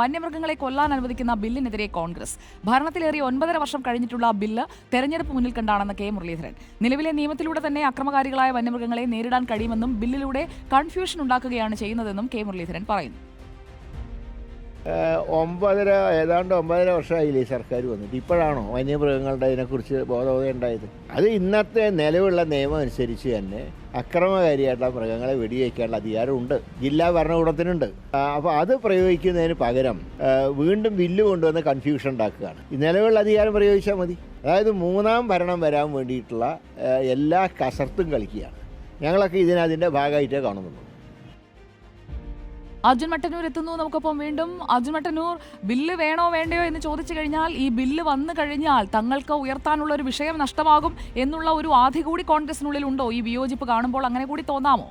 വന്യമൃഗങ്ങളെ കൊല്ലാൻ അനുവദിക്കുന്ന ബില്ലിനെതിരെ കോൺഗ്രസ്. ഭരണത്തിലേറി ഒൻപതര വർഷം കഴിഞ്ഞിട്ടുള്ള ബില്ല് തെരഞ്ഞെടുപ്പ് മുന്നിൽ കണ്ടാണെന്ന് കെ. മുരളീധരൻ. നിലവിലെ നിയമത്തിലൂടെ തന്നെ അക്രമകാരികളായ വന്യമൃഗങ്ങളെ നേരിടാൻ കഴിയുമെന്നും ബില്ലിലൂടെ കൺഫ്യൂഷൻ ഉണ്ടാക്കുകയാണ് ചെയ്യുന്നതെന്നും കെ. മുരളീധരൻ പറയുന്നു. ഒമ്പതര ഏതാണ്ട് ഒമ്പതര വർഷമായില്ലേ സർക്കാർ വന്നിട്ട്. ഇപ്പോഴാണോ വന്യമൃഗങ്ങളുടെ അതിനെക്കുറിച്ച് ബോധവത ഉണ്ടായത്? അത് ഇന്നത്തെ നിലവിലുള്ള നിയമം അനുസരിച്ച് തന്നെ അക്രമകാരിയായിട്ടുള്ള മൃഗങ്ങളെ വെടിവെക്കാനുള്ള അധികാരമുണ്ട്. ജില്ലാ ഭരണകൂടത്തിനുണ്ട്. അപ്പോൾ അത് പ്രയോഗിക്കുന്നതിന് പകരം വീണ്ടും ബില്ല് കൊണ്ടുവന്ന് കൺഫ്യൂഷൻ ഉണ്ടാക്കുകയാണ്. നിലവിലുള്ള അധികാരം പ്രയോഗിച്ചാൽ മതി. അതായത് മൂന്നാം ഭരണം വരാൻ വേണ്ടിയിട്ടുള്ള എല്ലാ കസർത്തും കളിക്കുകയാണ്. ഞങ്ങളൊക്കെ ഇതിനതിന്റെ ഭാഗമായിട്ടേ കാണുന്നുള്ളൂ. അർജുൻ മട്ടന്നൂർ എത്തുന്നു. നമുക്കൊപ്പം വീണ്ടും അർജുൻ മട്ടന്നൂർ ബില്ല് വേണോ വേണ്ടയോ എന്ന് ചോദിച്ചു കഴിഞ്ഞാൽ ഈ ബില്ല് വന്നു കഴിഞ്ഞാൽ തങ്ങൾക്ക് ഉയർത്താനുള്ള ഒരു വിഷയം നഷ്ടമാകും എന്നുള്ള ഒരു ആധി കൂടി കോൺഗ്രസിനുള്ളിൽ ഉണ്ടോ? ഈ വിയോജിപ്പ് കാണുമ്പോൾ അങ്ങനെ കൂടി തോന്നാമോ?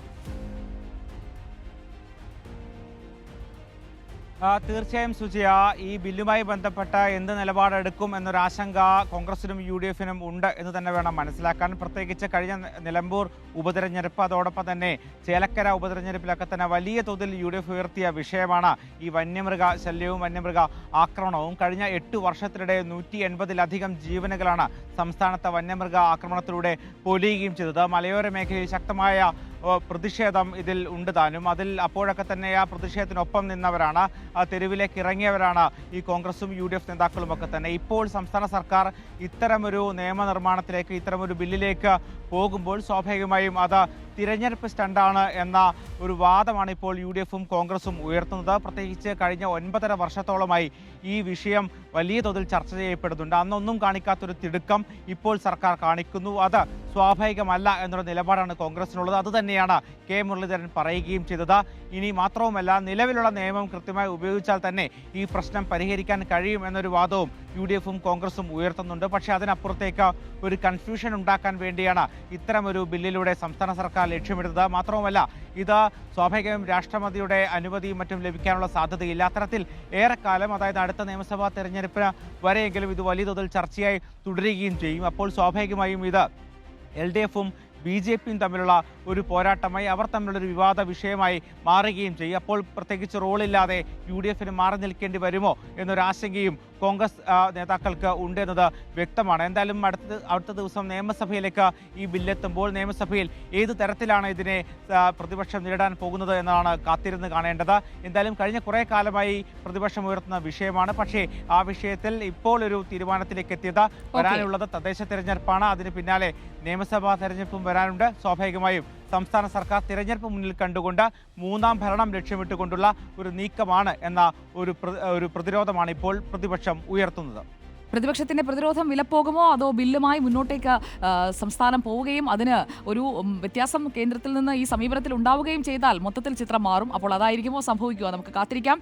തീർച്ചയായും സുജയ ഈ ബില്ലുമായി ബന്ധപ്പെട്ട് എന്ത് നിലപാടെടുക്കും എന്നൊരാശങ്ക കോൺഗ്രസിനും യു ഡി എഫിനും ഉണ്ട് എന്ന് തന്നെ വേണം മനസ്സിലാക്കാൻ. പ്രത്യേകിച്ച് കഴിഞ്ഞ നിലമ്പൂർ ഉപതെരഞ്ഞെടുപ്പ് അതോടൊപ്പം തന്നെ ചേലക്കര ഉപതെരഞ്ഞെടുപ്പിലൊക്കെ തന്നെ വലിയ തോതിൽ യു ഡി എഫ് ഉയർത്തിയ വിഷയമാണ് ഈ വന്യമൃഗ ശല്യവും വന്യമൃഗ ആക്രമണവും. കഴിഞ്ഞ എട്ട് വർഷത്തിനിടെ നൂറ്റി എൺപതിലധികം ജീവനുകളാണ് സംസ്ഥാനത്തെ വന്യമൃഗ ആക്രമണത്തിലൂടെ പൊലിയുകയും ചെയ്തത്. മലയോര മേഖലയിൽ ശക്തമായ പ്രതിഷേധം ഇതിൽ ഉണ്ട് താനും. അതിൽ അപ്പോഴൊക്കെ തന്നെ ആ പ്രതിഷേധത്തിനൊപ്പം നിന്നവരാണ്. തെരുവിലേക്ക് ഇറങ്ങിയവരാണ് ഈ കോൺഗ്രസും യു ഡി എഫ് നേതാക്കളും ഒക്കെ തന്നെ. ഇപ്പോൾ സംസ്ഥാന സർക്കാർ ഇത്തരമൊരു നിയമനിർമ്മാണത്തിലേക്ക് ഇത്തരമൊരു ബില്ലിലേക്ക് പോകുമ്പോൾ സ്വാഭാവികമായും അത് തിരഞ്ഞെടുപ്പ് സ്റ്റണ്ടാണ് എന്ന ഒരു വാദമാണ് ഇപ്പോൾ യു ഡി എഫും കോൺഗ്രസും ഉയർത്തുന്നത്. പ്രത്യേകിച്ച് കഴിഞ്ഞ ഒൻപതര വർഷത്തോളമായി ഈ വിഷയം വലിയ തോതിൽ ചർച്ച ചെയ്യപ്പെടുന്നുണ്ട്. അന്നൊന്നും കാണിക്കാത്തൊരു തിടുക്കം ഇപ്പോൾ സർക്കാർ കാണിക്കുന്നു. അത് സ്വാഭാവികമല്ല എന്നൊരു നിലപാടാണ് കോൺഗ്രസിനുള്ളത്. അതുതന്നെയാണ് കെ മുരളീധരൻ പറയുകയും ചെയ്തത്. ഇനി മാത്രവുമല്ല നിലവിലുള്ള നിയമം കൃത്യമായി ഉപയോഗിച്ചാൽ തന്നെ ഈ പ്രശ്നം പരിഹരിക്കാൻ കഴിയും എന്നൊരു വാദവും യു ഡി എഫും കോൺഗ്രസും ഉയർത്തുന്നുണ്ട്. പക്ഷേ അതിനപ്പുറത്തേക്ക് ഒരു കൺഫ്യൂഷൻ ഉണ്ടാക്കാൻ വേണ്ടിയാണ് ഇത്തരമൊരു ബില്ലിലൂടെ സംസ്ഥാന സർക്കാർ ലക്ഷ്യമിടുന്നത്. മാത്രവുമല്ല ഇത് സ്വാഭാവികമായും രാഷ്ട്രപതിയുടെ അനുമതിയും മറ്റും ലഭിക്കാനുള്ള സാധ്യതയില്ല. അത്തരത്തിൽ ഏറെക്കാലം അതായത് അടുത്ത നിയമസഭാ തെരഞ്ഞെടുപ്പിന് വരെയെങ്കിലും ഇത് വലിയ തോതിൽ ചർച്ചയായി തുടരുകയും ചെയ്യും. അപ്പോൾ സ്വാഭാവികമായും ഇത് എൽ ഡി എഫും ബി ജെ പിയും തമ്മിലുള്ള ഒരു പോരാട്ടമായി അവർ തമ്മിലുള്ളൊരു വിവാദ വിഷയമായി മാറുകയും ചെയ്യും. അപ്പോൾ പ്രത്യേകിച്ച് റോളില്ലാതെ യു ഡി എഫിന് മാറി നിൽക്കേണ്ടി വരുമോ എന്നൊരു ആശങ്കയും കോൺഗ്രസ് നേതാക്കൾക്ക് ഉണ്ട് എന്നത് വ്യക്തമാണ്. എന്തായാലും അടുത്ത അടുത്ത ദിവസം നിയമസഭയിലേക്ക് ഈ ബില്ലെത്തുമ്പോൾ നിയമസഭയിൽ ഏത് തരത്തിലാണ് ഇതിനെ പ്രതിപക്ഷം നേരിടാൻ പോകുന്നത് എന്നാണ് കാത്തിരുന്ന് കാണേണ്ടത്. എന്തായാലും കഴിഞ്ഞ കുറേ കാലമായി പ്രതിപക്ഷം ഉയർത്തുന്ന വിഷയമാണ്. പക്ഷേ ആ വിഷയത്തിൽ ഇപ്പോൾ ഒരു തീരുമാനത്തിലേക്ക് എത്തിയത് വരാനുള്ളത് തദ്ദേശ തെരഞ്ഞെടുപ്പാണ്. അതിന് പിന്നാലെ നിയമസഭാ തെരഞ്ഞെടുപ്പും വരാനുണ്ട്. സ്വാഭാവികമായും സംസ്ഥാന സർക്കാർ തിരഞ്ഞെടുപ്പ് മുന്നിൽ കണ്ടുകൊണ്ട് മൂന്നാം ഭരണം ലക്ഷ്യമിട്ടുകൊണ്ടുള്ള ഒരു നീക്കമാണ് എന്ന ഒരു ഒരു പ്രതിരോധമാണ് ഇപ്പോൾ പ്രതിപക്ഷം ഉയർത്തുന്നത്. പ്രതിപക്ഷത്തിന്റെ പ്രതിരോധം വിലപ്പോകുമോ അതോ ബില്ലുമായി മുന്നോട്ടേക്ക് സംസ്ഥാനം പോവുകയും അതിന് ഒരു വ്യത്യാസം കേന്ദ്രത്തിൽ നിന്ന് ഈ സമീപനത്തിൽ ഉണ്ടാവുകയും ചെയ്താൽ മൊത്തത്തിൽ ചിത്രം മാറും. അപ്പോൾ അതായിരിക്കുമോ സംഭവിക്കുക? നമുക്ക് കാത്തിരിക്കാം.